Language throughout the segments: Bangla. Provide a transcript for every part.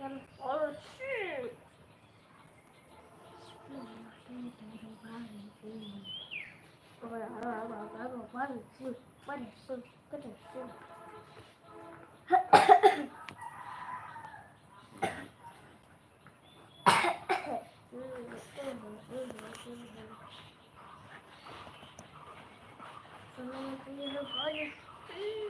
Megan Olsen. Thank you.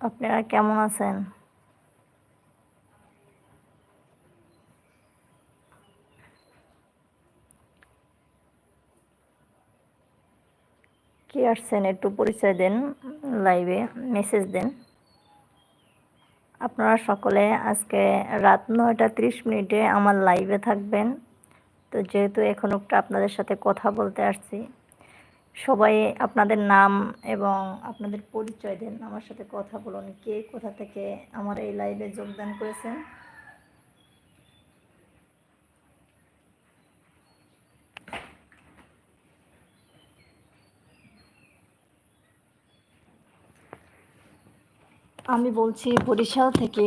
আপনারা কেমন আছেন? কি আসছেন একটু পরিচয় দেন লাইভে মেসেজ দেন। আপনারা সকলে আজকে রাত নয়টা ত্রিশ মিনিটে আমার লাইভে থাকবেন। তো যেহেতু এখন একটু আপনাদের সাথে কথা বলতে আসছি সবাই আপনাদের নাম এবং আপনাদের পরিচয় দেন। আমার সাথে কথা বলুন। কে কোথা থেকে আমার এই লাইভে যোগদান করেছেন? আমি বলছি বরিশাল থেকে।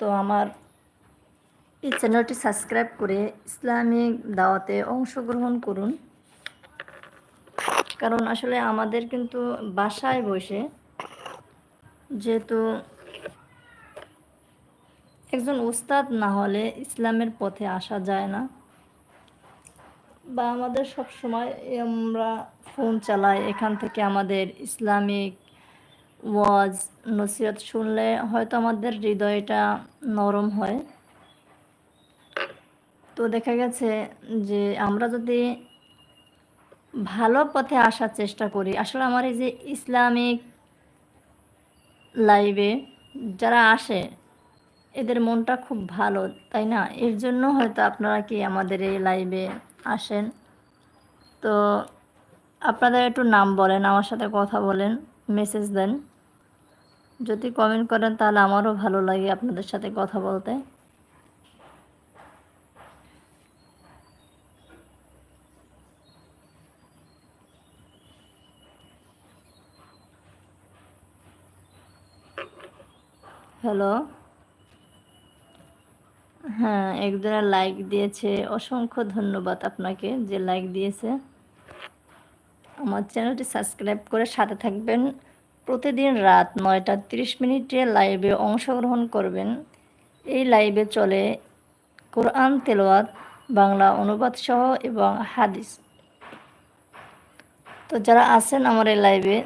তো আমার এই চ্যানেলটি সাবস্ক্রাইব করে ইসলামিক দাওয়াতে অংশগ্রহণ করুন। কারণ আসলে আমাদের কিন্তু বাসায় বসে যেহেতু একজন উস্তাদ না হলে ইসলামের পথে আসা যায় না। বা আমাদের সব সময় আমরা ফোন চালাই, এখান থেকে আমাদের ইসলামিক ওয়াজ, নসিহত শুনলে হয়তো আমাদের হৃদয়টা নরম হয়। তো দেখা গেছে যে আমরা যদি ভালো পথে আসার চেষ্টা করি, আসলে আমার এই যে ইসলামিক লাইভে যারা আসে, এদের মনটা খুব ভালো, তাই না? এর জন্য হয়তো আপনারা কি আমাদের এই লাইভে আসেন? তো আপনাদের একটু নাম বলেন, আমার সাথে কথা বলেন মেসেজ দেন। যদি কমেন্ট করেন তাহলে আমারও ভালো লাগে আপনাদের সাথে কথা বলতে। হ্যালো। হ্যাঁ একজনের লাইক দিয়েছে। অসংখ্য ধন্যবাদ আপনাকে যে লাইক দিয়েছে। আমার চ্যানেলটি সাবস্ক্রাইব করে সাথে থাকবেন। প্রতিদিন রাত নয়টা তিরিশ মিনিটে লাইভে অংশগ্রহণ করবেন। এই লাইভে চলে কোরআন তেলোয়াত বাংলা অনুবাদ সহ এবং হাদিস। তো যারা আছেন আমার এই লাইভে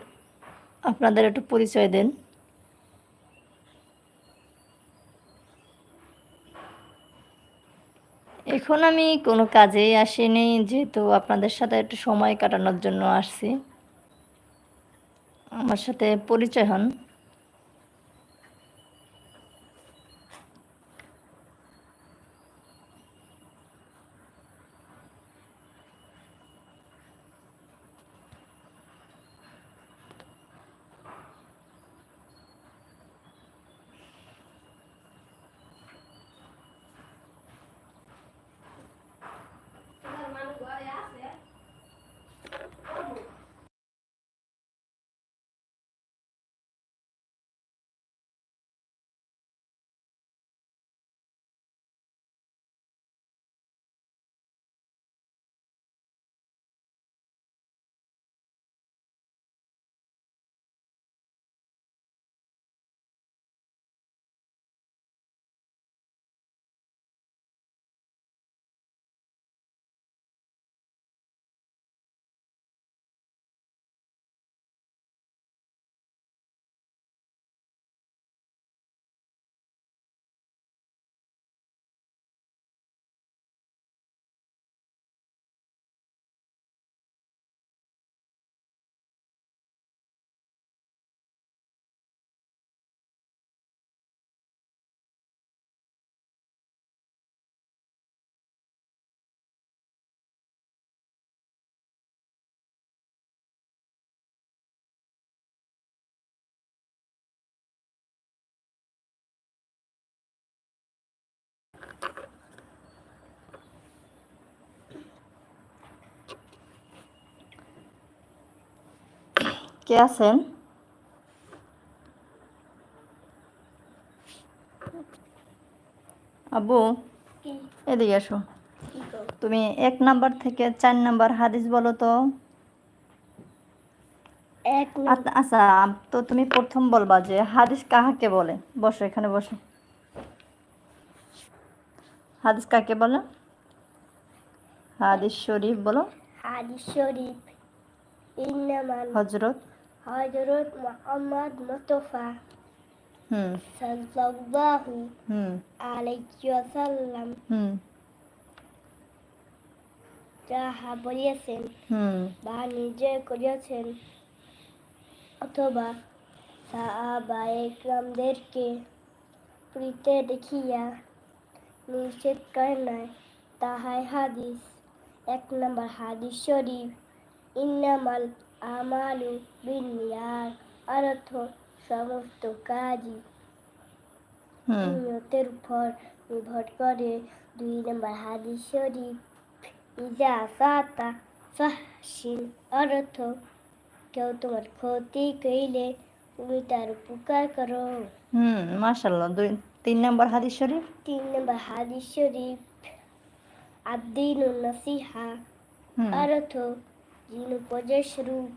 আপনাদের একটু পরিচয় দেন। এখন আমি কোনো কাজেই আসিনি, যেহেতু আপনাদের সাথে একটু সময় কাটানোর জন্য আসছি। আমার সাথে পরিচয় হন। কে আছেন? আব্বু কি? এদিকে আসো। তুমি এক নাম্বার থেকে চার নাম্বার হাদিস বলো তো। আচ্ছা আচ্ছা তো তুমি প্রথম বলবা যে হাদিস কাহাকে বলে? বসো এখানে বসো। হাদিস কাকে বলে? হাদিস শরীফ বলো। হাদিস শরীফ। হজরত হযরত মুহাম্মদ মুস্তফা হুম সাল্লাল্লাহু হুম আলাইহি ওয়াসাল্লাম হুম যাহা হুম বা নিজে অথবা সাহাবা প্রীতে দেখিয়া নিষেধ করে নাই তাহাই হাদিস এক নম্বর হাদিস শরীফ ইন্নামাল আমালু বিনিয়ার অর্থ সমস্ত কাজই নিয়তের উপর নির্ভর করে। দুই নম্বর হাদিস শরীফ ইজা সাতা ফাহসিন অর্থ কেউ তোমার ক্ষতি করিলে তুমি তার উপকার করো হুম দুই তিন নাম্বার হাদিস শরীফ? তিন নম্বর হাদিস শরীফ আদিন নসিহা অর্থ জিন উপদেশ রূপ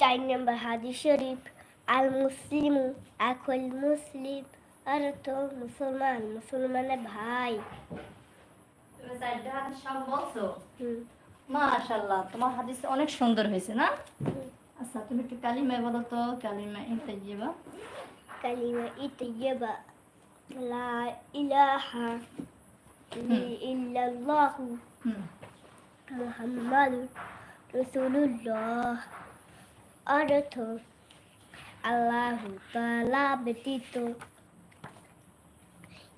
চার নম্বর হাদিস শরীফ আল মুসলিম আখল মুসলিম অর্থ মুসলমান মুসলমানের ভাই। মাশাল্লাহ তোমার হাদিস অনেক সুন্দর হয়েছে না? আচ্ছা তুমি একটু কালিমা বলো তো কালিমা ইতাইবা কালিমা ইতাইয়্যিবা লা ইলাহা ইল্লাল্লাহু। হুম মুহাম্মাদুর রাসূলুল্লাহ অর্থ আল্লাহ ব্যতীত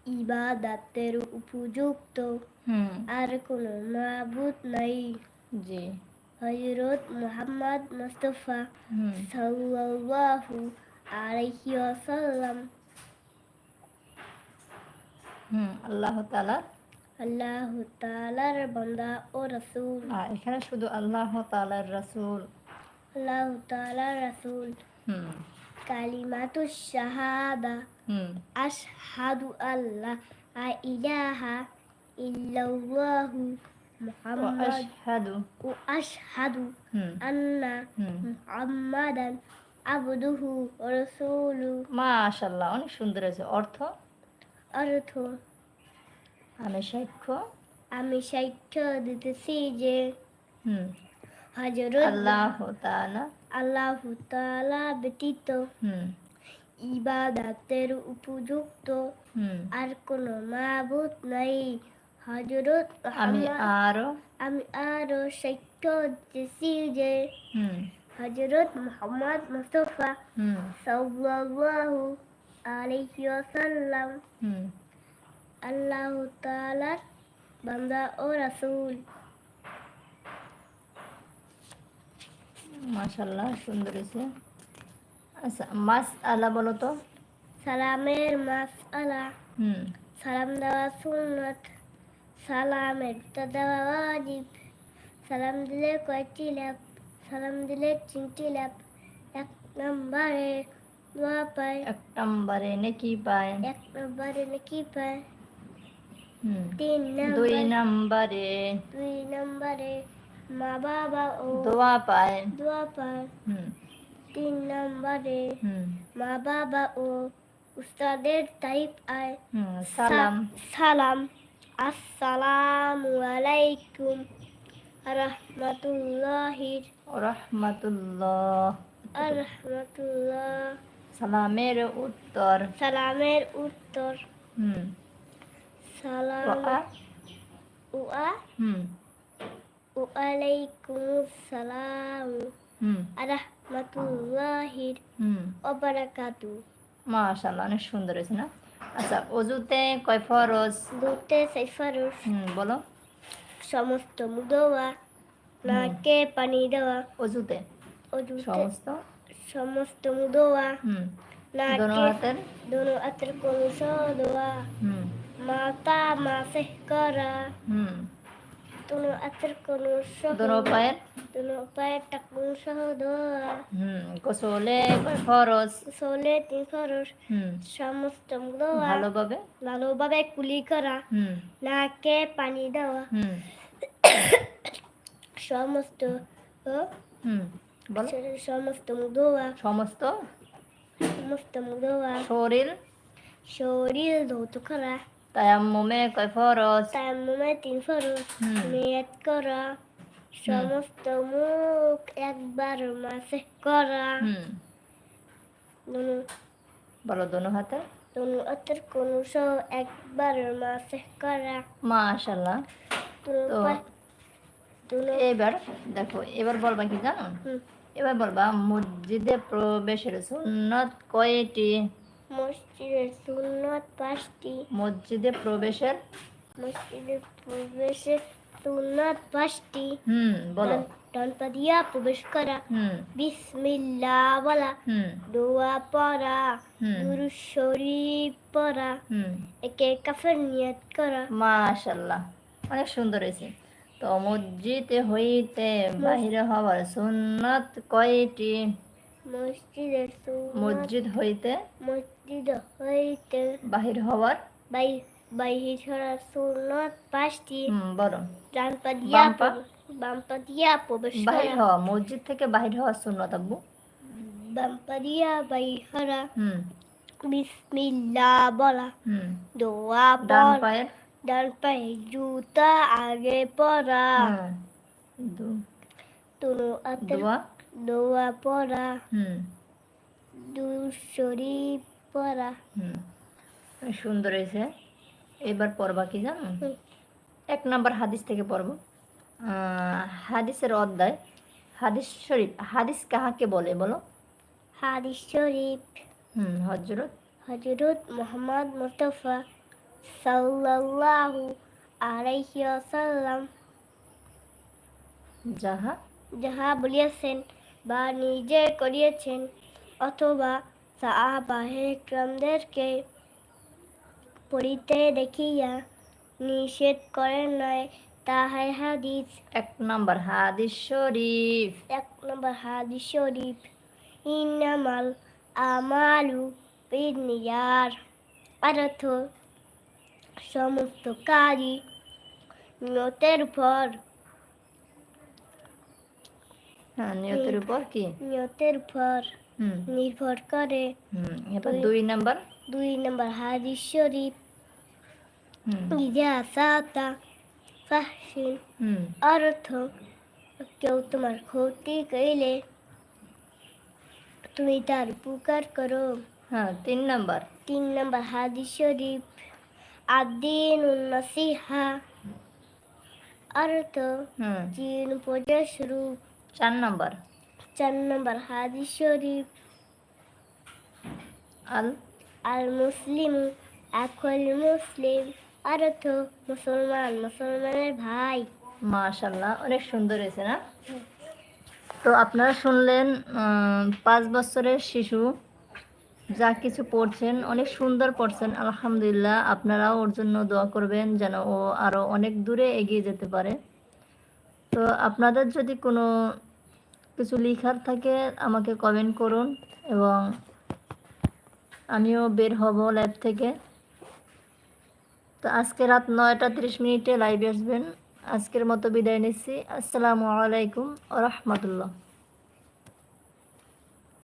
ইবাদতের উপযুক্ত আর কোনো মাবুদ নাই জি। হযরত মুহাম্মদ মুস্তাফা সাল্লাল্লাহু আলাইহি ওয়াসাল্লাম হুম। আল্লাহ তাআলা আল্লাহ তাআলার বান্দা ও রাসূল। এখানে শুধু আল্লাহ তাআলার রাসূল। আল্লাহ তাআলার রাসূল। হুম। কালিমাতু শাহাদা। হুম। আশহাদু আল্লাহ ইলাহা ইল্লাল্লাহু আশহাদু। হুম। আন্না হুম। মুহাম্মাদান আবদুহু ওয়া রাসূলু মাশাল্লাহ অনেক সুন্দর হয়েছে। অর্থ? অর্থ? আমি সাক্ষ্য? আমি সাক্ষ্য দিতেছি যে হুম। হযরত আল্লাহ তাআলা আল্লাহ তাআলা ব্যতীত হুম। ইবাদতের উপযুক্ত আর কোনো মাবুদ নাই। হযরত আমি আরও আমি আরও সাক্ষ্য দিতেছি যে হুম। হযরত মুহাম্মদ মুস্তাফা হুম। সাল্লাল্লাহু আলাইহি ওয়াসাল্লাম হুম। আল্লাহ তাআলার বান্দা ও রাসূল মাশাল্লাহ সুন্দর হয়েছে আচ্ছা মাস আলা বলো তো সালামের মাসআলা হুম সালাম দেওয়া সুন্নত সালামের তো দেওয়া ওয়াজিব সালাম দিলে কয়টি লাভ সালাম দিলে তিনটি লাভ এক নম্বরে দোয়া পায় এক নম্বরে নেকি পায় এক নম্বরে নাকি পায় হুম তিন দুই নম্বরে। দুই নম্বরে মা বাবা ও দোয়া পায়। দোয়া পায়। তিন নম্বরে মা বাবা ও উস্তাদের আয়। সালাম। সালাম। আসসালামু আলাইকুম রহমতুল্লাহি রহমাতুল্লাহ রহমতুল্লাহ সালামের উত্তর। সালামের উত্তর। হুম। মাশাআল্লাহ অনেক সুন্দর হয়েছে না? আচ্ছা অজুতে কয় ফরজ? দুতে সাইফারুস হুম বলো। সমস্ত মুদোয়া নাকে পানি দেওয়া। অজুতে? অজুতে সমস্ত? সমস্ত মুদোয়া হুম। দোনো নাকে হাতের? দোনো হাতের কলস দোয়া হুম। মাতা মাসে করা হুম দুনো হাতের কোনো দোনো পায়ের দুনো পায়ের টাকুন সহ ধোয়া হুম গোসলে ফরজ সোলে তিন খরচ হুম সমস্ত ধোয়া ভালোভাবে ভালোভাবে কুলি করা হুম নাকে পানি দেওয়া হুম সমস্ত হুম বলো সমস্ত ধোয়া সমস্ত সমস্ত ধোয়া শরীর শরীর ধৌত করা তায়াম্মুমে কয় ফরজ তার মুমে তিন হুম। মেয়াদ করা সমস্ত মুখ একবার মাসে করা বলো দোনো হাতে দুনো হাতের কোনো সহ একবার মাসে করা মাশাল্লাহ দুনো তো এবার দেখো এবার বলবা কি জানো। এবার বলবা মসজিদে প্রবেশের সুন্নত কয়টি? মসজিদের সুন্নত পাঁচটি। মসজিদে প্রবেশের? মসজিদের প্রবেশে সুন্নত পাঁচটি। হুম বলো। ডান দিয়া প্রবেশ করা। হুম। বিসমিল্লাহ বলা। দোয়া পড়া। দুরু শরীফ পড়া। একে কাফের নিয়ত করা। মাশাল্লাহ অনেক সুন্দর হয়েছে। তো মসজিদ হইতে বাহিরে হওয়ার সুন্নত কয়টি? মসজিদের মসজিদ হইতে মসজিদ হইতে বাহির হওয়ার? ছড়া সুন্নত পাঁচটি বলো ডান পা দিয়া বাম পা? দিয়া প্রবেশ বাহির হওয়া মসজিদ থেকে বাহির হওয়ার সুন্নত আব্বু? বাম পা দিয়া হুম। বিসমিল্লাহ বলা। হুম। দোয়া ডান পায়ের? ডান পায়ে জুতা আগে পরা। দু- দুনো হাতের দোয়া? পরা। হুম। দুশরি অনেক সুন্দর হয়েছে। এবার পড়বা কি জানো? এক নম্বর হাদিস থেকে পড়ব। হাদিসের অধ্যায়। হাদিস শরীফ হাদিস কাহাকে বলে বলো? হাদিস শরীফ। হুম হজরত। হজরত মোহাম্মদ মুস্তফা সাল্লাল্লাহু আলাইহি ওয়াসাল্লাম। যাহা। যাহা বলিয়াছেন বা নিজে করিয়েছেন অথবা সাহাবাহে ক্রমদেরকে পড়িতে দেখিয়া নিষেধ করেন নয় তাহাই হাদিস। এক নম্বর হাদিস শরীফ। এক নম্বর হাদিস শরীফ। ইনামাল আমালু বিনিয়ার। অর্থ সমস্ত কাজই নিয়তের উপর। হ্যাঁ নিয়তের উপর কি? নিয়তের উপর। নির্ভর করে এবার দুই নম্বর। দুই নম্বর হাদিস শরীফ। ইজা সাতা ফাহসিন অর্থ কেউ তোমার ক্ষতি কইলে তুমি তার উপকার করো। হ্যাঁ তিন নম্বর। তিন নম্বর হাদিস শরীফ। আদিন নসিহা। অর্থ শুরু চার নম্বর। চার নম্বর হাদিস শরীফ আল আল মুসলিম আখল মুসলিম অর্থ মুসলমান মুসলমানের ভাই। মাশাল্লাহ অনেক সুন্দর হয়েছে না? তো আপনারা শুনলেন পাঁচ বছরের শিশু যা কিছু পড়ছেন অনেক সুন্দর পড়ছেন আলহামদুলিল্লাহ। আপনারাও ওর জন্য দোয়া করবেন যেন ও আরও অনেক দূরে এগিয়ে যেতে পারে। তো আপনাদের যদি কোনো কিছু লিখার থাকে, আমাকে কমেন্ট করুন এবং আমিও বের হব লাইভ থেকে। তো আজকে রাত নয়টা তিরিশ মিনিটে লাইভে আসবেন। আজকের মতো বিদায় নিচ্ছি। আসসালামু আলাইকুম রহমতুল্লাহ।